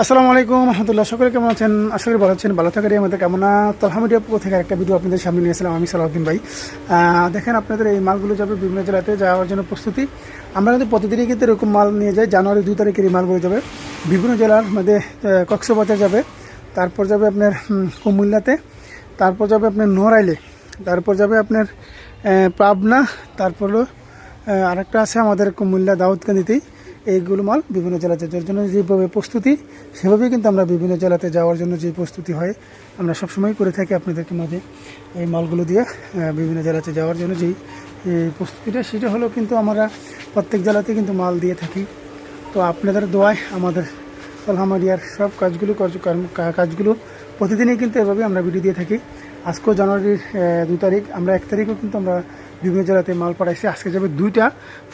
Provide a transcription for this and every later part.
আসসালামু আলাইকুম, রহমতুল্লাহ। সকলে কেমন আছেন? আশা করি ভালো আছেন, ভালো থাকারই আমাদের কামনা। তলহা মিডিয়া পক্ষ থেকে একটা ভিডিও আপনাদের সামনে নিয়েছিলাম আমি সালাউদ্দিন ভাই। দেখেন আপনাদের এই মালগুলো যাবে বিভিন্ন জেলাতে যাওয়ার জন্য প্রস্তুতি। আমরা কিন্তু প্রতিদিনই কিন্তু এরকম মাল নিয়ে যাই, জানুয়ারি দুই তারিখের এই মালগুলো যাবে। বিভিন্ন জেলার মধ্যে কক্সবাজার যাবে, তারপর যাবে আপনার কুমিল্লাতে, তারপর যাবে আপনার নোরাইলে তারপর যাবে আপনার পাবনা, তারপর আরেকটা আছে আমাদের কুমিল্লা দাউদকান্দিতেই। এইগুলো মাল বিভিন্ন জেলাতে যাওয়ার জন্য যেভাবে প্রস্তুতি, সেভাবেই কিন্তু আমরা বিভিন্ন জেলাতে যাওয়ার জন্য যে প্রস্তুতি হয়, আমরা সবসময় করে থাকি আপনাদেরকে মাঝে এই মালগুলো দিয়ে বিভিন্ন জেলাতে যাওয়ার জন্য যেই প্রস্তুতিটা, সেটা হলো কিন্তু আমরা প্রত্যেক জেলাতে কিন্তু মাল দিয়ে থাকি। তো আপনাদের দোয়ায় আমাদের আলহামারিয়ার সব কাজগুলো কাজগুলো প্রতিদিনই কিন্তু এভাবে আমরা ভিডিও দিয়ে থাকি। আজকেও জানুয়ারির দু তারিখ, আমরা এক তারিখও কিন্তু আমরা বিভিন্ন জেলাতে মাল পাঠাইছি। আজকে যাবে দুইটা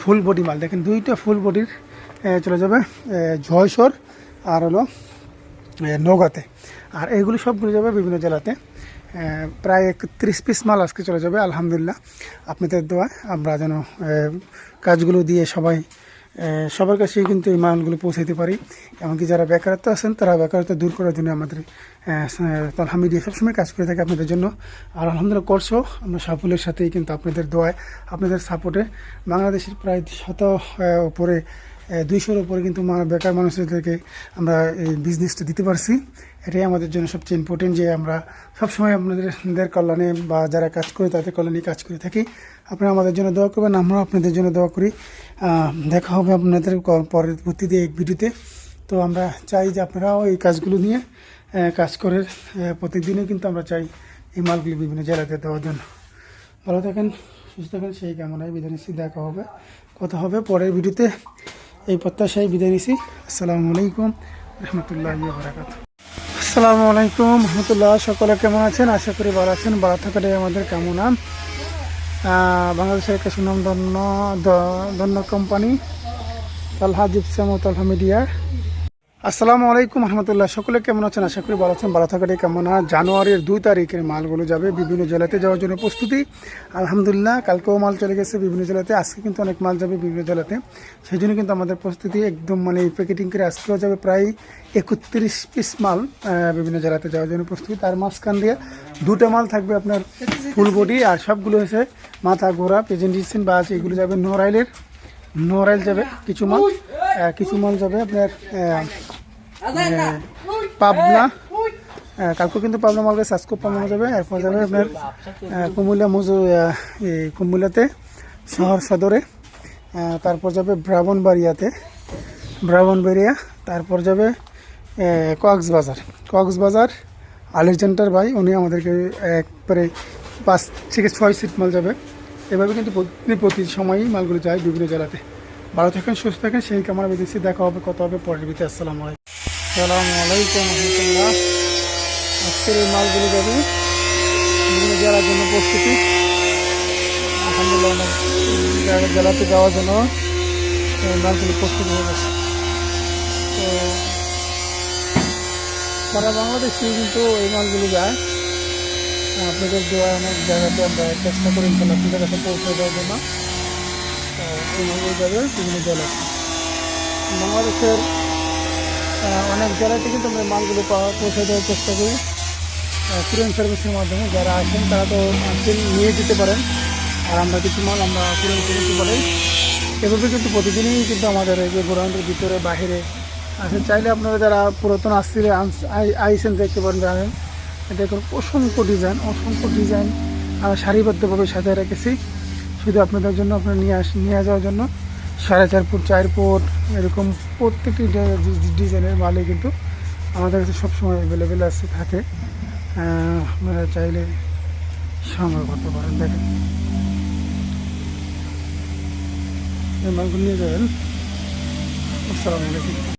ফুল বডি মাল। দেখেন দুইটা ফুল বডির চলে যাবে। জয়সর আর হলো নৌগাতে আর এইগুলো সবগুলো যাবে বিভিন্ন জেলাতে। প্রায় একত্রিশ পিস মাল আজকে চলে যাবে, আলহামদুলিল্লাহ। আপনাদের দোয়া আমরা যেন কাজগুলো দিয়ে সবাই সবার কাছেই কিন্তু এই মালগুলো পৌঁছাতে পারি। এমনকি যারা বেকারত্ব আছেন, তারা বেকারত্ব দূর করার জন্য আমাদের তালহা মিডিয়া সবসময় কাজ করে থাকে আপনাদের জন্য। আর আলহামদুলিল্লাহ করছ আমরা সাফল্যের সাথেই কিন্তু আপনাদের দোয়ায়, আপনাদের সাপোর্টে বাংলাদেশের প্রায় শত উপরে দুইশোর উপরে কিন্তু বেকার মানুষদেরকে আমরা এই বিজনেসটা দিতে পারছি। এটাই আমাদের জন্য সবচেয়ে ইম্পর্টেন্ট যে আমরা সবসময় আপনাদের কল্যাণে বা যারা কাজ করে তাদের কল্যাণে কাজ করে থাকি। আপনারা আমাদের জন্য দোয়া করবেন আমরাও আপনাদের জন্য দোয়া করি। দেখা হবে আপনাদের পরবর্তীতে এক ভিডিওতে। তো আমরা চাই যে আপনারাও এই কাজগুলো নিয়ে কাজ করে আহ, প্রত্যেকদিনই কিন্তু আমরা চাই এই মালগুলি বিভিন্ন জেলাতে দেওয়ার জন্য। ভালো থাকেন সুস্থ থাকেন সেই কামনায় বিদায় নিচ্ছি। দেখা হবে কথা হবে পরের ভিডিওতে। এই প্রত্যাশায় বিদায় নিছি। আসসালামু আলাইকুম রহমতুল্লাহ বারাকাত আসসালামু আলাইকুম রহমতুল্লাহ, সকলে কেমন আছেন? আশা করি ভালো আছেন। ভালো থাকাটাই আমাদের কামনা। বাংলাদেশের একটা সুনামধন্য ধন্য ধন্য কোম্পানি তালহা জিপসাম ও তালহা মিডিয়া আসসালামু আলাইকুম রহমতুল্লাহ। সকলে কেমন আছেন? আশা করি ভালো আছেন, ভালো থাকাটাই কামনা। জানুয়ারির দুই তারিখের মালগুলো যাবে বিভিন্ন জেলাতে যাওয়ার জন্য প্রস্তুতি। আলহামদুলিল্লাহ, কালকেও মাল চলে গেছে বিভিন্ন জেলাতে, আজকে কিন্তু অনেক মাল যাবে বিভিন্ন জেলাতে। সেই জন্য কিন্তু আমাদের প্রস্তুতি একদম মানে প্যাকেটিং করে আজকেও যাবে প্রায় একত্রিশ পিস মাল বিভিন্ন জেলাতে যাওয়ার জন্য প্রস্তুতি। তার মাঝখান দিয়ে দুটো মাল থাকবে আপনার ফুল বডি আর সবগুলো হচ্ছে মাথা ঘোরা প্রেজেন্টেশন বা আছে এগুলো যাবে নোরাইলের নোরাইল যাবে কিছু মাল। কিছু মাল যাবে আপনার আহ, পাবনা। আহ, কালকেও কিন্তু পাবনা মাল গেছে আজকেও পাবনা যাবে। এরপর যাবে আপনার কুমিল্লা মজু কুমিল্লাতে শহর সদরে। তারপর যাবে ব্রাহ্মণবাড়িয়াতে। ব্রাহ্মণবাড়িয়া তারপর যাবে কক্সবাজার কক্সবাজার আলেকজান্ডার ভাই উনি আমাদেরকে একবারে পাঁচ থেকে ছয় সিট মাল যাবে। এভাবে কিন্তু প্রতি সময়ই মালগুলো যায় বিভিন্ন জেলাতে। ভালো থাকেন, সুস্থ থাকেন। সেই কামনা বিদেশি দেখা হবে কত হবে পরের ভিতরে আসসালামু আলাইকুম। আলাইকুম রহমতুল্লাহ। আজকের এই মালগুলো যাবে বিভিন্ন জেলার জন্য প্রস্তুতি, আলহামদুলিল্লাহ জেলাতে যাওয়ার জন্য এই মালগুলো প্রস্তুতি হয়ে গেছে। তো সারা বাংলাদেশে কিন্তু এই মালগুলো যায়। আপনাদের দোয়া অনেক জায়গাতে আমরা চেষ্টা করি আপনাদের কাছে পৌঁছে দেওয়ার জন্য। তো এই মালগুলো যাবে, বিভিন্ন জেলায় বাংলাদেশের অনেক জেলাতে কিন্তু আমরা মালগুলো পাওয়া, পৌঁছে দেওয়ার চেষ্টা করি। কুরিয়ান সার্ভিসের মাধ্যমে যারা আসেন তারা তো আসেন নিয়ে যেতে পারেন। আর আমরা কিছু মাল আমরা কুরিয়ান সার্ভিসে পাঠাই এভাবে কিন্তু প্রতিদিনই কিন্তু আমাদের এই যে গোরাউন্ডের ভিতরে, বাহিরে আসেন চাইলে আপনারা যারা পুরাতন আসছিলে আইসেন দেখতে পারেন, জানেন। দেখুন অসংখ্য ডিজাইন অসংখ্য ডিজাইন আমরা সারিবদ্ধভাবে সাজিয়ে রেখেছি। শুধু আপনাদের জন্য, আপনারা নিয়ে আস, নিয়ে যাওয়ার জন্য, সাড়ে চার ফুট চার ফুট, এরকম প্রত্যেকটি ডিজাইনের মালই কিন্তু আমাদের কাছে সবসময় অ্যাভেলেবেল আছে, থাকে। আপনারা চাইলে সংগ্রহ করতে পারেন, দেখেন। এই মালগুলো নিয়ে যাবেন। আসসালামু আলাইকুম।